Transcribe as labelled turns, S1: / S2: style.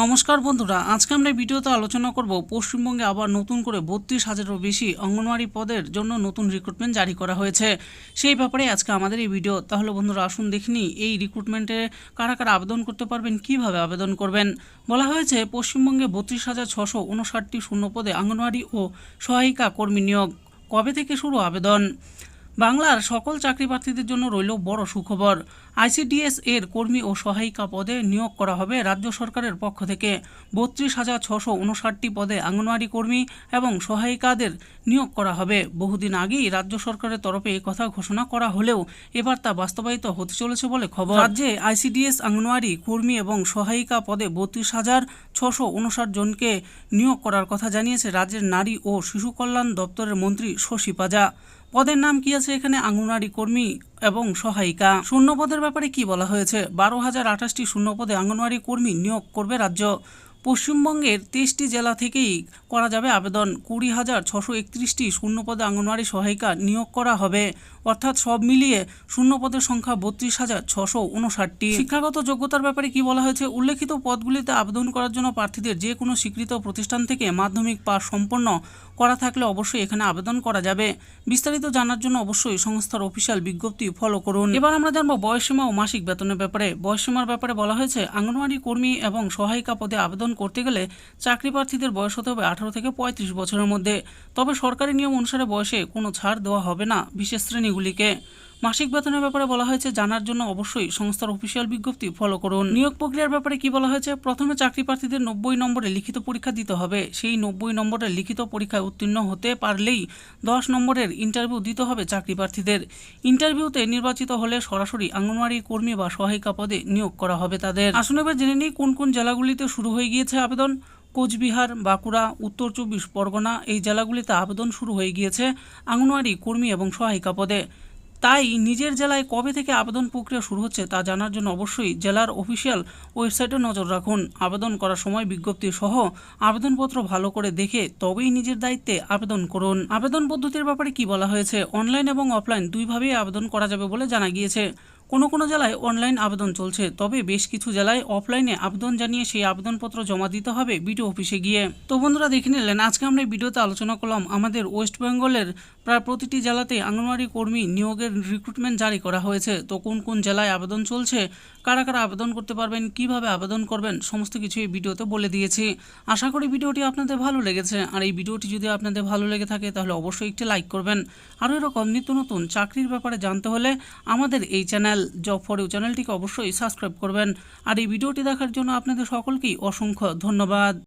S1: নমস্কার বন্ধুরা, আজকে আমরা ভিডিওতে আলোচনা করব পশ্চিমবঙ্গে আবার নতুন করে বত্রিশ হাজারেরও বেশি অঙ্গনওয়াড়ি পদের জন্য নতুন রিক্রুটমেন্ট জারি করা হয়েছে। সেই ব্যাপারে আজকে আমাদের এই ভিডিও। তাহলে বন্ধুরা, আসুন দেখিনি এই রিক্রুটমেন্টে কারা কারা আবেদন করতে পারবেন, কীভাবে আবেদন করবেন? বলা হয়েছে, পশ্চিমবঙ্গে বত্রিশ হাজার ছশো উনষাটটি শূন্য পদে অঙ্গনওয়াড়ি ও সহায়িকা কর্মী নিয়োগ। কবে থেকে শুরু আবেদন? বাংলার সকল চাকরি প্রার্থীদের জন্য রইল বড় সুখবর। আইসিডিএস এর কর্মী ও সহায়িকা পদে নিয়োগ করা হবে রাজ্য সরকারের পক্ষ থেকে। বত্রিশ হাজার ছশো উনষাটটি পদে আঙ্গনওয়াড়ি কর্মী এবং সহায়িকাদের নিয়োগ করা হবে। বহুদিন আগেই রাজ্য সরকারের তরফে এই কথা ঘোষণা করা হলেও এবার তা বাস্তবায়িত হতে চলেছে বলে খবর। রাজ্যে আইসিডিএস আঙ্গনওয়াড়ি কর্মী এবং সহায়িকা পদে বত্রিশ হাজার ছশো উনষাট জনকে নিয়োগ করার কথা জানিয়েছে রাজ্যের নারী ও শিশু কল্যাণ দপ্তরের মন্ত্রী শশী পাজা। পদের নাম কি আছে এখানে? আঙ্গনওয়াড়ি কর্মী এবং সহায়িকা। শূন্য পদের ব্যাপারে কি বলা হয়েছে? বারো হাজার আঠাশটি শূন্য পদে আঙ্গনওয়াড়ি কর্মী নিয়োগ করবে রাজ্য পশ্চিমবঙ্গের তেইশটি জেলা থেকেই করা যাবে আবেদন। কুড়ি হাজার ছশো একত্রিশটি শূন্য পদে আঙ্গনওয়াড়ি সহায়িকা নিয়োগ করা হবে। অর্থাৎ সব মিলিয়ে শূন্য পদের সংখ্যা বত্রিশ হাজার ছশো উনষাটটি। শিক্ষাগত যোগ্যতার ব্যাপারে কি বলা হয়েছে? উল্লেখিত পদগুলিতে আবেদন করার জন্য প্রার্থীদের যে কোনো স্বীকৃত প্রতিষ্ঠান থেকে মাধ্যমিক পাস সম্পন্ন করা থাকলে অবশ্যই এখানে আবেদন করা যাবে। বিস্তারিত জানার জন্য অবশ্যই সংস্থার অফিসিয়াল বিজ্ঞপ্তি ফলো করুন। এবার আমরা জানব বয়সীমা ও মাসিক বেতনের ব্যাপারে। বয়সীমার ব্যাপারে বলা হয়েছে, আঙ্গনওয়াড়ি কর্মী এবং সহায়িকা পদে আবেদন করতে গেলে চাকরি প্রার্থীদের বয়স হতে হবে আঠারো থেকে পঁয়ত্রিশ বছরের মধ্যে। তবে সরকারি নিয়ম অনুসারে বয়সে কোনো ছাড় দেওয়া হবে না বিশেষ শ্রেণীগুলিকে। মাসিক বেতনের ব্যাপারে বলা হয়েছে, জানার জন্য অবশ্যই সংস্থার অফিসিয়াল বিজ্ঞপ্তি ফলো করুন। নিয়োগ প্রক্রিয়ার ব্যাপারে কি বলা হয়েছে? প্রথমে চাকরি প্রার্থীদের নব্বই নম্বরে লিখিত পরীক্ষা দিতে হবে। সেই নব্বই নম্বরের লিখিত পরীক্ষায় উত্তীর্ণ হতে পারলেই দশ নম্বরের ইন্টারভিউ দিতে হবে চাকরি প্রার্থীদের ইন্টারভিউতে নির্বাচিত হলে সরাসরি আঙ্গনওয়াড়ি কর্মী বা সহায়িকা পদে নিয়োগ করা হবে তাদের। আসুন এবার জেনে নিই, কোন কোন জেলাগুলিতে শুরু হয়ে গিয়েছে আবেদন? কোচবিহার, বাঁকুড়া, উত্তর চব্বিশ পরগনা, এই জেলাগুলিতে আবেদন শুরু হয়ে গিয়েছে আঙ্গনওয়াড়ি কর্মী এবং সহায়িকা পদে। তাই নিজের জেলায় কবে থেকে আবেদন প্রক্রিয়া শুরু হচ্ছে তা জানার জন্য অবশ্যই জেলার অফিসিয়াল ওয়েবসাইটে নজর রাখুন। আবেদন করার সময় বিজ্ঞপ্তি সহ আবেদনপত্র ভালো করে দেখে তবেই নিজের দায়িত্বে আবেদন করুন। আবেদন পদ্ধতির ব্যাপারে কি বলা হয়েছে? অনলাইন এবং অফলাইন দুইভাবেই আবেদন করা যাবে বলে জানা গিয়েছে। কোনো কোনো জেলায় অনলাইন আবেদন চলছে, তবে বেশ কিছু জেলায় অফলাইনে আবেদন জানিয়ে সেই আবেদনপত্র জমা দিতে হবে বিডিও অফিসে গিয়ে। তো বন্ধুরা দেখে নিলেন, আজকে আমরা এই ভিডিওতে আলোচনা করলাম আমাদের ওয়েস্ট বেঙ্গলের প্রায় প্রতিটি জেলাতে আঙ্গনওয়াড়ি কর্মী নিয়োগের রিক্রুটমেন্ট জারি করা হয়েছে। তো কোন কোন জেলায় আবেদন চলছে, কারা কারা আবেদন করতে পারবেন, কীভাবে আবেদন করবেন, সমস্ত কিছু এই ভিডিওতে বলে দিয়েছি। আশা করি ভিডিওটি আপনাদের ভালো লেগেছে। আর এই ভিডিওটি যদি আপনাদের ভালো লেগে থাকে, তাহলে অবশ্যই একটি লাইক করবেন। আরও এরকম নিত্য নতুন চাকরির ব্যাপারে জানতে হলে আমাদের এই চ্যানেল জব ফর ইউ চ্যানেলটিকে অবশ্যই সাবস্ক্রাইব করবেন। আর এই ভিডিওটি দেখার জন্য আপনাদের সকলকেই অসংখ্য ধন্যবাদ।